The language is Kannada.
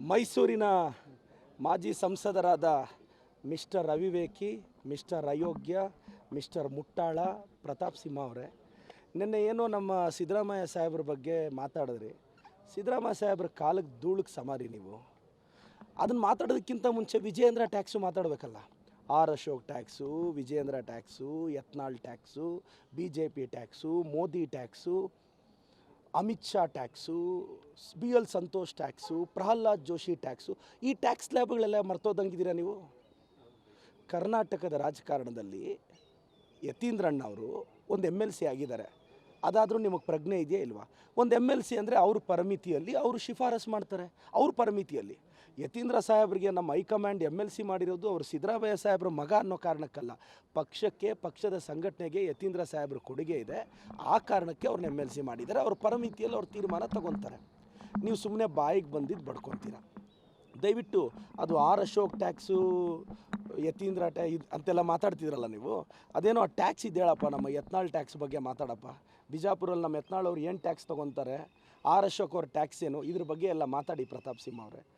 ಮೈಸೂರಿನ ಮಾಜಿ ಸಂಸದರಾದ ಮಿಸ್ಟರ್ ರವಿವೇಕಿ, ಮಿಸ್ಟರ್ ಅಯೋಗ್ಯ, ಮಿಸ್ಟರ್ ಮುಟ್ಟಾಳ, ಪ್ರತಾಪ್ ಸಿಂಹ ಅವರೇ. ನಿನ್ನೆ ಏನೋ ನಮ್ಮ ಸಿದ್ದರಾಮಯ್ಯ ಸಾಹೇಬ್ರ ಬಗ್ಗೆ ಮಾತಾಡಿದ್ರಿ. ಸಿದ್ದರಾಮಯ್ಯ ಸಾಹೇಬ್ರ ಕಾಲಕ್ಕೆ ಧೂಳಕ್ಕೆ ಸಮಾರಿ ನೀವು. ಅದನ್ನು ಮಾತಾಡೋದಕ್ಕಿಂತ ಮುಂಚೆ Vijayendra tax ಮಾತಾಡಬೇಕಲ್ಲ. R Ashok tax, Vijayendra tax, Yatnal tax B J P tax, Modi tax Amit Shah tax, B L Santosh tax, Pralhad Joshi tax, ಈ ಟ್ಯಾಕ್ಸ್ ಲ್ಯಾಬ್ಗಳೆಲ್ಲ ಮರ್ತೋದಂಗಿದ್ದೀರಾ ನೀವು? ಕರ್ನಾಟಕದ ರಾಜಕಾರಣದಲ್ಲಿ ಯತೀಂದ್ರಣ್ಣ ಅವರು ಒಂದು ಎಂ ಎಲ್ ಸಿ ಆಗಿದ್ದಾರೆ. ಅದಾದರೂ ನಿಮಗೆ ಪ್ರಜ್ಞೆ ಇದೆಯಾ ಇಲ್ವಾ? ಒಂದು ಎಂ ಎಲ್ ಸಿ ಅಂದರೆ ಅವ್ರ ಪರಿಮಿತಿಯಲ್ಲಿ ಅವರು ಶಿಫಾರಸು ಮಾಡ್ತಾರೆ, ಅವ್ರ ಪರಿಮಿತಿಯಲ್ಲಿ. ಯತೀಂದ್ರ ಸಾಹೇಬ್ರಿಗೆ ನಮ್ಮ ಹೈಕಮಾಂಡ್ ಎಂ ಎಲ್ ಸಿ ಮಾಡಿರೋದು ಅವರು ಸಿದ್ದರಾಮಯ್ಯ ಸಾಹೇಬ್ರ ಮಗ ಅನ್ನೋ ಕಾರಣಕ್ಕಲ್ಲ. ಪಕ್ಷಕ್ಕೆ, ಪಕ್ಷದ ಸಂಘಟನೆಗೆ ಯತೀಂದ್ರ ಸಾಹೇಬ್ರ ಕೊಡುಗೆ ಇದೆ. ಆ ಕಾರಣಕ್ಕೆ ಅವ್ರನ್ನ ಎಂ ಎಲ್ ಸಿ ಮಾಡಿದ್ದಾರೆ. ಅವ್ರ ಪರಿಮಿತಿಯಲ್ಲಿ ಅವ್ರ ತೀರ್ಮಾನ ತಗೊತಾರೆ. ನೀವು ಸುಮ್ಮನೆ ಬಾಯಿಗೆ ಬಂದಿದ್ದು ಬಡ್ಕೊತೀರ. ದಯವಿಟ್ಟು ಅದು ಆರ್ ಅಶೋಕ್ ಟ್ಯಾಕ್ಸು ಯತೀಂದ್ರ ಇದು ಅಂತೆಲ್ಲ ಮಾತಾಡ್ತಿದ್ರಲ್ಲ ನೀವು? ಅದೇನೋ ಆ ಟ್ಯಾಕ್ಸ್ ಇದೆ ಹೇಳಪ್ಪ ನಮ್ಮ ಯತ್ನಾಳ್ ಟ್ಯಾಕ್ಸ್ ಬಗ್ಗೆ ಮಾತಾಡಪ್ಪ. ಬಿಜಾಪುರಲ್ಲಿ ನಮ್ಮ ಯತ್ನಾಳ್ ಅವ್ರು ಏನು ಟ್ಯಾಕ್ಸ್ ತೊಗೊತಾರೆ? ಆರ್ ಅಶೋಕ್ ಅವ್ರ ಟ್ಯಾಕ್ಸ್ ಏನು? ಇದ್ರ ಬಗ್ಗೆ ಎಲ್ಲ ಮಾತಾಡಿ ಪ್ರತಾಪ್ ಸಿಂಹ ಅವರೇ.